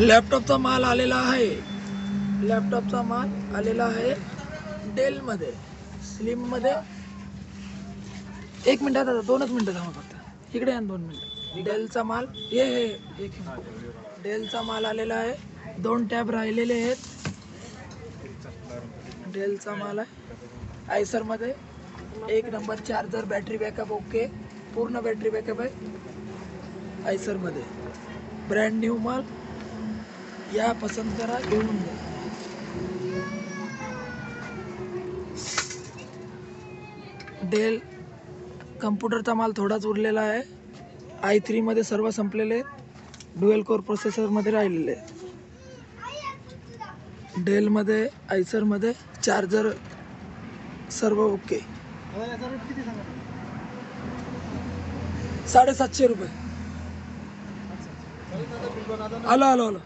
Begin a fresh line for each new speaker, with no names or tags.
लॅपटॉपचा माल आलेला आहे. लॅपटॉपचा माल आलेला आहे डेलमध्ये स्लिममध्ये. एक मिनटात आता दोनच मिनटं थांबा फक्त. इकडे या ना दोन मिनटं. डेलचा माल हे हे एक मिनिट. डेलचा माल आलेला आहे. दोन टॅब राहिलेले आहेत. डेलचा माल आहे. आयसरमध्ये. एक number charger battery backup okay. पूर्ण बॅटरी बॅकअप आहे. आयसरमध्ये. ब्रँड न्यू माल. या पसंत करा घेऊन जा. डेल कम्प्युटरचा माल थोडाच उरलेला आहे. आय थ्रीमध्ये सर्व संपलेले आहेत. डुएल कोर प्रोसेसरमध्ये राहिलेले डेलमध्ये आयसरमध्ये चार्जर सर्व ओके. साडेसातशे रुपये. आलो आलो आलो